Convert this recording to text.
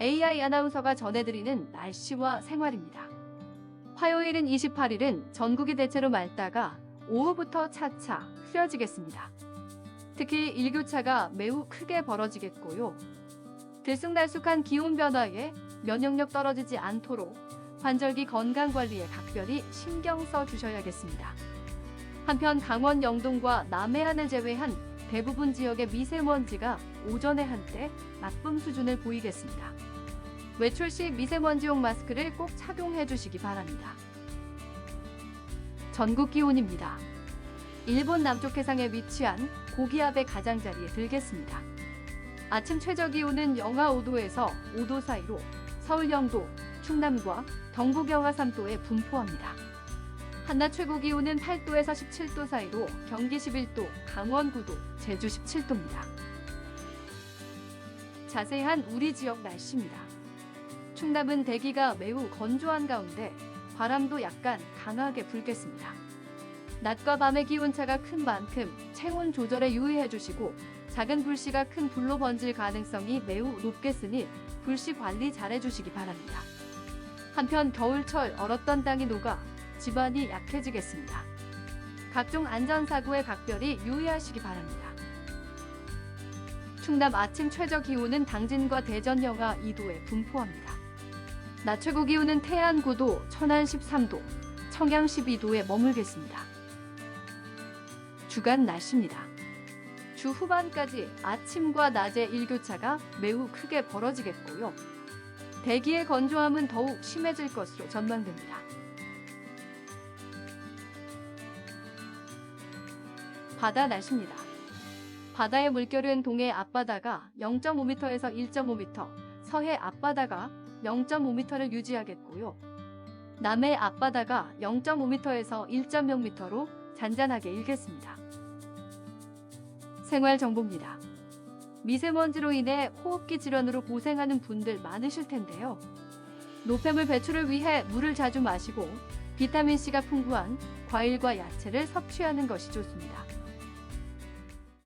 AI 아나운서가 전해드리는 날씨와 생활입니다. 화요일인 28일은 전국이 대체로 맑다가 오후부터 차차 흐려지겠습니다. 특히 일교차가 매우 크게 벌어지겠고요. 들쑥날쑥한 기온 변화에 면역력 떨어지지 않도록 관절기 건강 관리에 각별히 신경 써 주셔야겠습니다. 한편 강원 영동과 남해안을 제외한 대부분 지역의 미세먼지가 오전에 한때 나쁨 수준을 보이겠습니다. 외출 시 미세먼지용 마스크를 꼭 착용해 주시기 바랍니다. 전국 기온입니다. 일본 남쪽 해상에 위치한 고기압의 가장자리에 들겠습니다. 아침 최저 기온은 영하 5도에서 5도 사이로 서울 영도, 충남과 경북 영하 3도에 분포합니다. 한낮 최고 기온은 8도에서 17도 사이로 경기 11도, 강원 9도, 제주 17도입니다. 자세한 우리 지역 날씨입니다. 충남은 대기가 매우 건조한 가운데 바람도 약간 강하게 불겠습니다. 낮과 밤의 기온차가 큰 만큼 체온 조절에 유의해 주시고 작은 불씨가 큰 불로 번질 가능성이 매우 높겠으니 불씨 관리 잘해 주시기 바랍니다. 한편 겨울철 얼었던 땅이 녹아 집안이 약해지겠습니다. 각종 안전사고에 각별히 유의하시기 바랍니다. 충남 아침 최저 기온은 당진과 대전 영하 2도에 분포합니다. 낮 최고 기온은 태안 9도, 천안 13도, 청양 12도에 머물겠습니다. 주간 날씨입니다. 주 후반까지 아침과 낮의 일교차가 매우 크게 벌어지겠고요. 대기의 건조함은 더욱 심해질 것으로 전망됩니다. 바다 날씨입니다. 바다의 물결은 동해 앞바다가 0.5m에서 1.5m, 서해 앞바다가 0.5m를 유지하겠고요. 남해 앞바다가 0.5m에서 1.0m로 잔잔하게 일겠습니다. 생활 정보입니다. 미세먼지로 인해 호흡기 질환으로 고생하는 분들 많으실 텐데요. 노폐물 배출을 위해 물을 자주 마시고 비타민C가 풍부한 과일과 야채를 섭취하는 것이 좋습니다.